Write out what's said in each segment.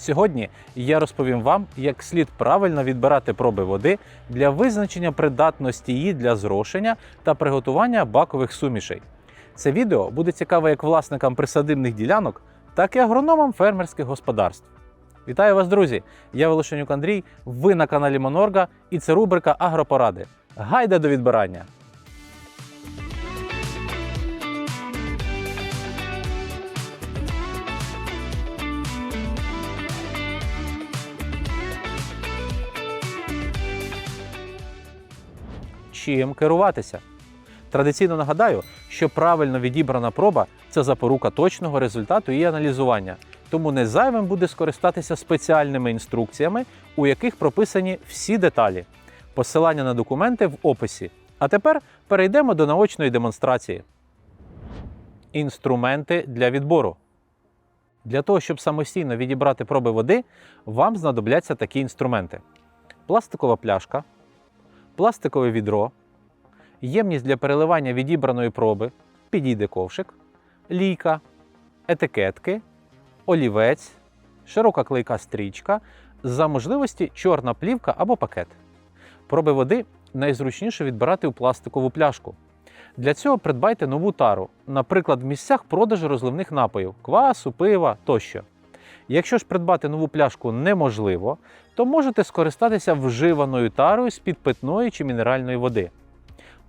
Сьогодні я розповім вам, як слід правильно відбирати проби води для визначення придатності її для зрошення та приготування бакових сумішей. Це відео буде цікаве як власникам присадибних ділянок, так і агрономам фермерських господарств. Вітаю вас, друзі! Я Волошенюк Андрій, ви на каналі Монорга і це рубрика Агропоради. Гайде до відбирання! Чим керуватися? Традиційно нагадаю, що правильно відібрана проба це запорука точного результату її аналізування. Тому не зайвим буде скористатися спеціальними інструкціями, у яких прописані всі деталі. Посилання на документи в описі. А тепер перейдемо до наочної демонстрації. Інструменти для відбору. Для того, щоб самостійно відібрати проби води, вам знадобляться такі інструменти: пластикова пляшка, пластикове відро, ємність для переливання відібраної проби, підійде ковшик, лійка, етикетки, олівець, широка клейка стрічка, за можливості чорна плівка або пакет. Проби води найзручніше відбирати у пластикову пляшку. Для цього придбайте нову тару, наприклад, в місцях продажу розливних напоїв, квасу, пива тощо. Якщо ж придбати нову пляшку неможливо, то можете скористатися вживаною тарою з-під питної чи мінеральної води.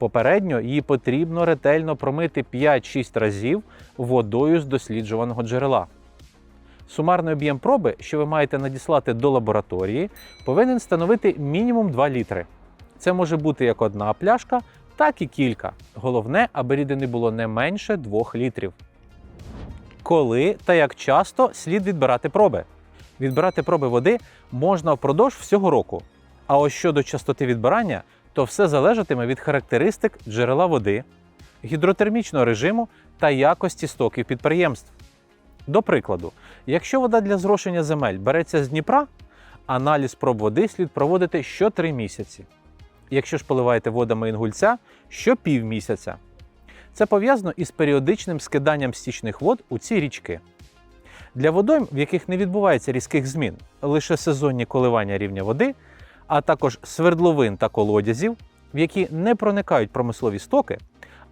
Попередньо її потрібно ретельно промити 5-6 разів водою з досліджуваного джерела. Сумарний об'єм проби, що ви маєте надіслати до лабораторії, повинен становити мінімум 2 літри. Це може бути як одна пляшка, так і кілька. Головне, аби рідини було не менше 2 літрів. Коли та як часто слід відбирати проби? Відбирати проби води можна впродовж всього року. А ось щодо частоти відбирання, то все залежатиме від характеристик джерела води, гідротермічного режиму та якості стоків підприємств. До прикладу, якщо вода для зрошення земель береться з Дніпра, аналіз проб води слід проводити що 3 місяці. Якщо ж поливаєте водами інгульця, що півмісяця. Це пов'язано із періодичним скиданням стічних вод у ці річки. Для водойм, в яких не відбувається різких змін, лише сезонні коливання рівня води, а також свердловин та колодязів, в які не проникають промислові стоки,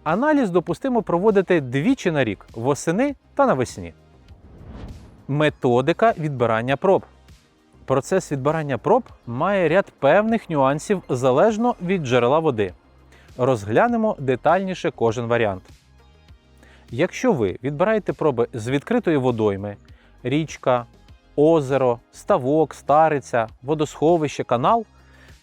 аналіз допустимо проводити двічі на рік восени та навесні. Методика відбирання проб. Процес відбирання проб має ряд певних нюансів залежно від джерела води. Розглянемо детальніше кожен варіант. Якщо ви відбираєте проби з відкритої водойми, річка, озеро, ставок, стариця, водосховище, канал,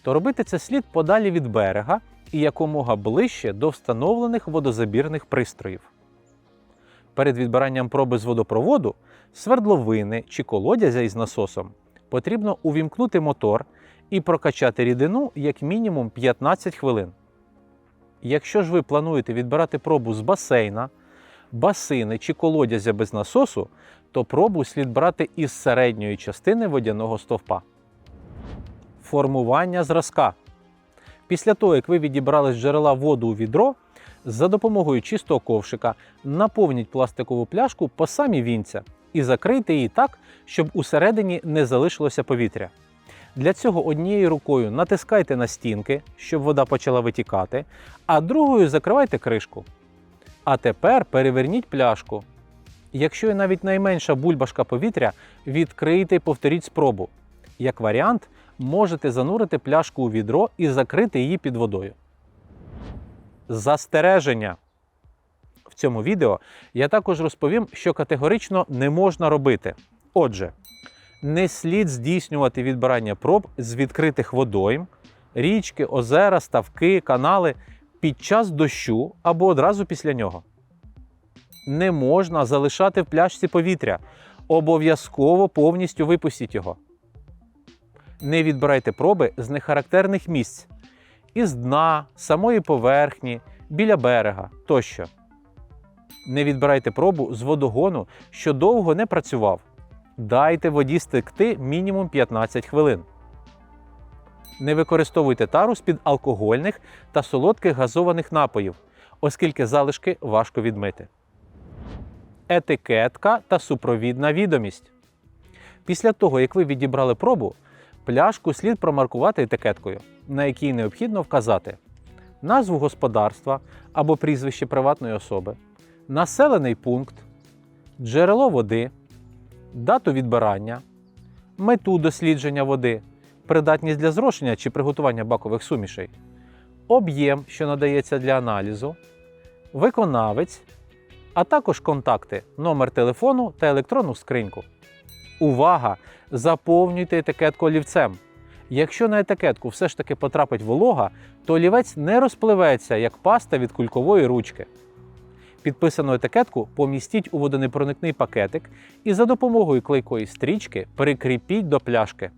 то робити це слід подалі від берега і якомога ближче до встановлених водозабірних пристроїв. Перед відбиранням проби з водопроводу, свердловини чи колодязя із насосом потрібно увімкнути мотор і прокачати рідину як мінімум 15 хвилин. Якщо ж ви плануєте відбирати пробу з басейна, басини чи колодязя без насосу, то пробу слід брати із середньої частини водяного стовпа. Формування зразка. Після того, як ви відібрали з джерела воду у відро, за допомогою чистого ковшика наповніть пластикову пляшку по самі вінця і закрийте її так, щоб усередині не залишилося повітря. Для цього однією рукою натискайте на стінки, щоб вода почала витікати, а другою закривайте кришку. А тепер переверніть пляшку. Якщо є навіть найменша бульбашка повітря, відкрийте і повторіть спробу. Як варіант, можете занурити пляшку у відро і закрити її під водою. Застереження. В цьому відео я також розповім, що категорично не можна робити. Отже, не слід здійснювати відбирання проб з відкритих водойм, річки, озера, ставки, канали під час дощу або одразу після нього. Не можна залишати в пляшці повітря. Обов'язково повністю випустіть його. Не відбирайте проби з нехарактерних місць із дна, самої поверхні, біля берега тощо. Не відбирайте пробу з водогону, що довго не працював. Дайте воді стекти мінімум 15 хвилин. Не використовуйте тару з-під алкогольних та солодких газованих напоїв, оскільки залишки важко відмити. Етикетка та супровідна відомість. Після того, як ви відібрали пробу, пляшку слід промаркувати етикеткою, на якій необхідно вказати назву господарства або прізвище приватної особи, населений пункт, джерело води, дату відбирання, мету дослідження води, придатність для зрошення чи приготування бакових сумішей, об'єм, що надається для аналізу, виконавець, а також контакти, номер телефону та електронну скриньку. Увага! Заповнюйте етикетку олівцем. Якщо на етикетку все ж таки потрапить волога, то олівець не розпливеться як паста від кулькової ручки. Підписану етикетку помістіть у водонепроникний пакетик і за допомогою клейкої стрічки прикріпіть до пляшки.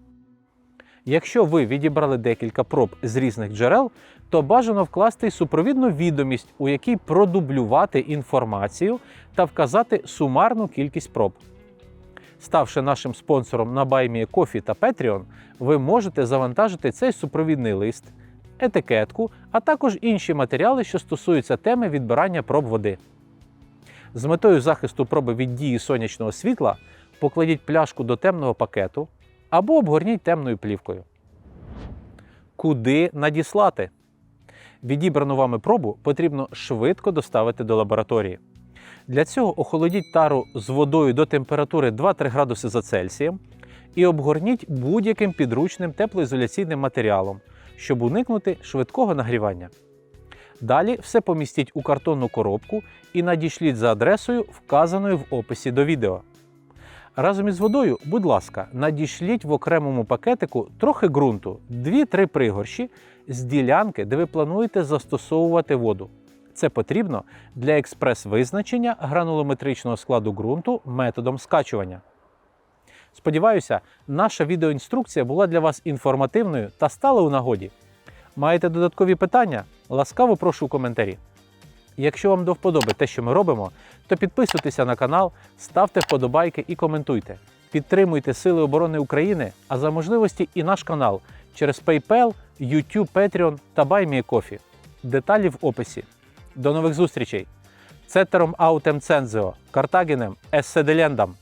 Якщо ви відібрали декілька проб з різних джерел, то бажано вкласти супровідну відомість, у якій продублювати інформацію та вказати сумарну кількість проб. Ставши нашим спонсором на BuyMeACoffee та Patreon, ви можете завантажити цей супровідний лист, етикетку, а також інші матеріали, що стосуються теми відбирання проб води. З метою захисту проби від дії сонячного світла покладіть пляшку до темного пакету або обгорніть темною плівкою. Куди надіслати? Відібрану вами пробу потрібно швидко доставити до лабораторії. Для цього охолодіть тару з водою до температури 2-3 градуси за Цельсієм і обгорніть будь-яким підручним теплоізоляційним матеріалом, щоб уникнути швидкого нагрівання. Далі все помістіть у картонну коробку і надішліть за адресою, вказаною в описі до відео. Разом із водою, будь ласка, надішліть в окремому пакетику трохи ґрунту, 2-3 пригорші з ділянки, де ви плануєте застосовувати воду. Це потрібно для експрес-визначення гранулометричного складу ґрунту методом скачування. Сподіваюся, наша відеоінструкція була для вас інформативною та стала у нагоді. Маєте додаткові питання? Ласкаво прошу у коментарі. Якщо вам до вподоби те, що ми робимо, то підписуйтеся на канал, ставте вподобайки і коментуйте. Підтримуйте Сили оборони України, а за можливості і наш канал через PayPal, YouTube, Patreon та BuyMeCoffee. Деталі в описі. До нових зустрічей! Цетером аутем цензео, Картагенем Есседелендам!